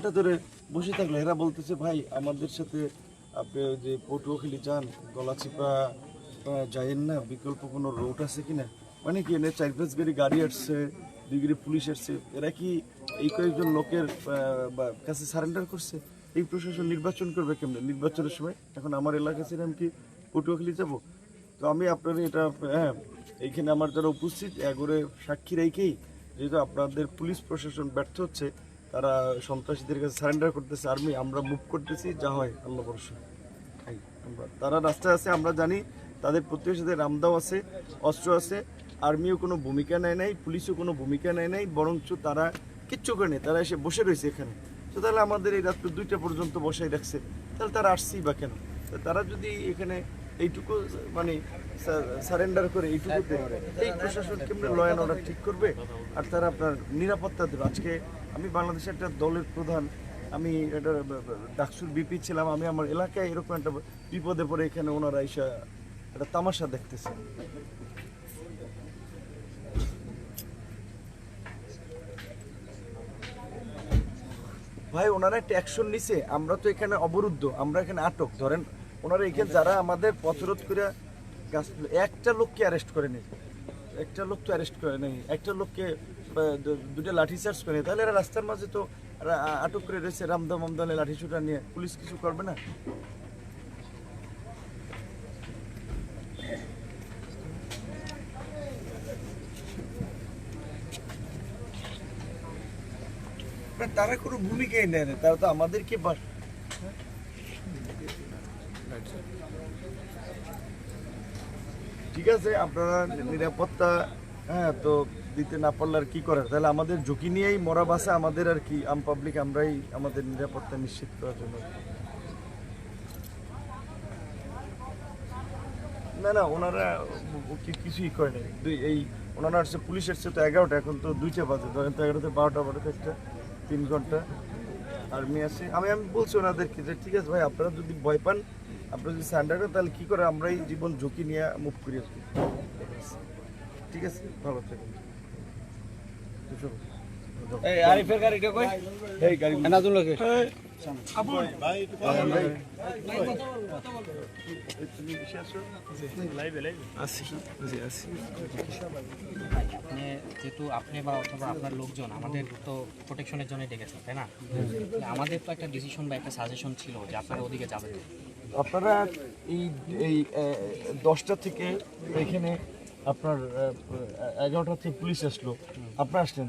ঘণ্টা ধরে বসে থাকলে। এরা বলতেছে, ভাই, আমাদের সাথে আপনি যে পটুয়াখালী যান, গলাচিপা যাইয়েন না, বিকল্প কোনো রোড আছে কিনা? মানে কি, এনে চার পাঁচ গাড়ি গাড়ি আসছে, দুই গাড়ি পুলিশ আসছে। এরা কি এই কয়েকজন লোকের কাছে সারেন্ডার করছে? এই প্রশাসন নির্বাচন করবে কেমনে? নির্বাচনের সময়? এখন আমার এলাকা ছিল আমি কি পটুয়াখালী যাব? তো আমি আপনার এটা হ্যাঁ এইখানে আমার যারা উপস্থিত, এগোরে সাক্ষী রেখেই যেহেতু আপনাদের পুলিশ প্রশাসন ব্যর্থ হচ্ছে তারা সন্ত্রাসীদের কাছে সারেন্ডার করতেছে আর্মি আমরা মুভ করতেছি, যা হয়, আল্লাহ ভরসা। আমরা- তারা রাস্তায় আছে, আমরা জানি, তাদের প্রতিবেশীদের রামদাও আছে অস্ত্র আছে আর্মিও কোনো ভূমিকা নেয় নাই, পুলিশও কোনো ভূমিকা নেয় নাই, বরঞ্চ তারা কিচ্ছু করে তারা এসে বসে রয়েছে এখানে। তো তাহলে আমাদের এই রাত্র দুইটা পর্যন্ত বসাই রাখছে, তাহলে তারা আসছেই বা কেন? তারা যদি এখানে এইটুকু মানে সারেন্ডার করে এইটুকু এই প্রশাসন কেমনে ল অ্যান্ড অর্ডার ঠিক করবে? আর তারা আপনার নিরাপত্তা দেবে। আজকে আমি বাংলাদেশের একটা দলের প্রধান আমি এটা ডাকসুর বিপি ছিলাম আমি আমার এলাকায় এরকম একটা বিপদে পড়ে এখানে ওনারা এসে একটা তামাশা দেখতেছে ভাই ওনারা একটা অ্যাকশন নিছে। আমরা তো এখানে অবরুদ্ধ আমরা এখানে আটক। ধরেন ওনারা এখানে যারা আমাদের পথরোধ করে গাছ একটা লোককে অ্যারেস্ট করে নেই। একটা লোক তো অ্যারেস্ট করে নেই। একটা লোককে দুটো লাঠি চার্জ করে নেই। তাহলে এরা রাস্তার মাঝে তো আটক করে রয়েছে রামদা মামদানে লাঠি ছুটা নিয়ে। পুলিশ কিছু করবে না, তারা কোনো ভূমিকাই নেয় না। তারা তো আমাদেরকে ঠিক আছে, আপনারা নিরাপত্তা হ্যাঁ তো দিতে না পারলে আর কি করার? তাহলে আমাদের ঝুঁকি নিয়েই মরা বাসা আমাদের আর কি, আম পাবলিক আমরাই আমাদের নিরাপত্তা নিশ্চিত করার জন্য। না না, ওনারা কিছুই করে দুই, এই ওনারা আসছে, পুলিশ এসছে তো এগারোটা, এখন তো দুইটা বাজে। ধরেন তো এগারোতে বারোটা বারোটা একটা তিন ঘণ্টা। আর্মি আছে আমি আমি বলছি ওনাদেরকে যে, ঠিক আছে ভাই, আপনারা যদি ভয় পান আপনারা যদি স্যান্ডার করেন তাহলে কী করে আমরাই জীবন ঝুঁকি নিয়ে মুভ করি কি? ঠিক আছে? ভালো থাকুন। তো চলো। এই আরিফের গাড়িটা কই এই গাড়ি। এনাজুল লোকে আপনি। যেহেতু আপনি বা অথবা আপনার লোকজন আমাদের তো প্রোটেকশনের জন্য ডেকেছেন তাই না? আমাদের তো একটা ডিসিশন বা একটা সাজেশন ছিল যে আপনারা ওদিকে যাবেন। আপনারা এই এই দশটা থেকে এখানে আপনার এগারোটা থেকে পুলিশ আসলো। আপনারা আসলেন?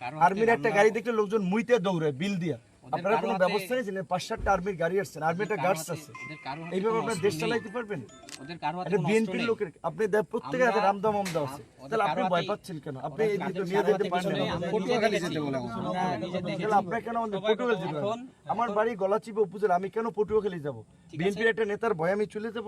আর্মির একটা গাড়ি দেখলে লোকজন মুইতে দৌড়ায় বিল দিয়া। আপনারা কোনো ব্যবস্থা পাঁচ সাতটা আর্মির গাড়ি আসছেন আর্মি একটা গার্ডস আছে। এইভাবে আপনার দেশ চালাইতে পারবেন? ওদের কারও হাতে একটা কোনো অস্ত্র বিএনপির লোকের আপনি প্রত্যেকের হাতে রামদাম আমদা আছে। তাহলে আপনি ভয় পাচ্ছেন কেন? আপনি ওদের এদিকে নিয়ে যেতে পারেন কিছু নেই, না। আমরা। তাহলে আপনার কেন আমাদের পটুয়াখালী যেতে বাড়ি গলাচিপা উপজেলা আমি কেন পটুয়াখালী যাব? বিএনপির একটা নেতার ভয় আমি চলে যাব?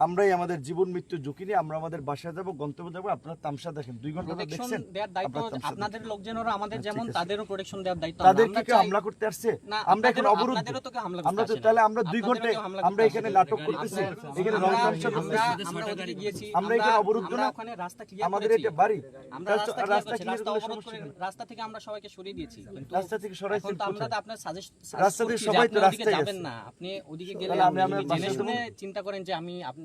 আমরাই আমাদের জীবন মৃত্যু ঝুঁকি নিয়ে আমরা আমাদের বাসায় যাব গন্তব্য যাব আপনারা তামসা দেখেন। দুই ঘণ্টা দেখছেন আপনাদের লোকজনেরও আমাদের যেমন তাদেরও প্রোটেকশন দেওয়ার দায়িত্ব। তাদেরকে আমরা হামলা করতে আসছে? আমরা এখানে করতে আমরা তো তাহলে আমরা দুই ঘন্টায় আমরা এখানে নাটক করতেছি এখানে রং তামসা করতেছি। আমরা এখানে অবরুদ্ধ না? ওখানে রাস্তা clear আমাদের এটা বাড়ি। আমরা রাস্তা- clear রাস্তা অবরোধ থেকে আমরা সবাইকে সরিয়ে দিয়েছি। কিন্তু রাস্তা থেকে এখন তো আমরা তো আপনার সাজেস্ট রাস্তা থেকে সবাই তো রাস্তায় যাবেন না। আপনি ওদিকে গেলে আপনি জেনে শুনে চিন্তা করেন যে আমি আপনি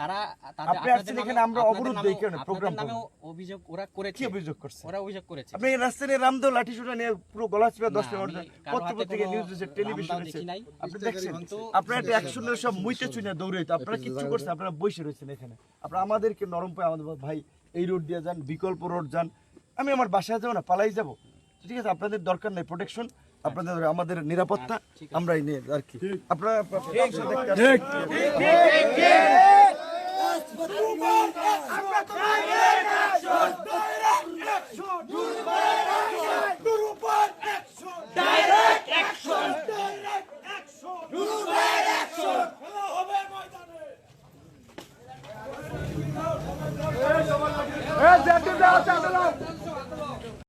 তারা তাদের আপনাদের এখানে, আমরা অবরোধ দেই কেন? প্রোগ্রাম অভিযোগ ওরা করেছে। কি অভিযোগ করছে? ওরা অভিযোগ করেছে। আপনি রাস্তায় রামদেও লাঠি সুটা নিয়ে পুরো গলা চিপে দশ না, মিনিট আমি কারও পত্র হাতে পত্রিকা কোনো নিউজ টেলিভিশন নাই। আপনি দেখছেন আপনারা একটা অ্যাকশনের সব মুইতে চুনে দৌড়াইতে আপনারা কিচ্ছু করছেন আপনারা বসে রয়েছেন এখানে। আপনারা আমাদেরকে নরম পায় আমাদের ভাই এই রোড দিয়ে যান বিকল্প রোড যান আমি আমার বাসায় যাব না পালাই যাব। ঠিক আছে আপনাদের দরকার নেই প্রোটেকশন আপনাদের আমাদের নিরাপত্তা আমরা এই নিয়ে আর কি। আপনারা ডাইরেক্ট অ্যাকশন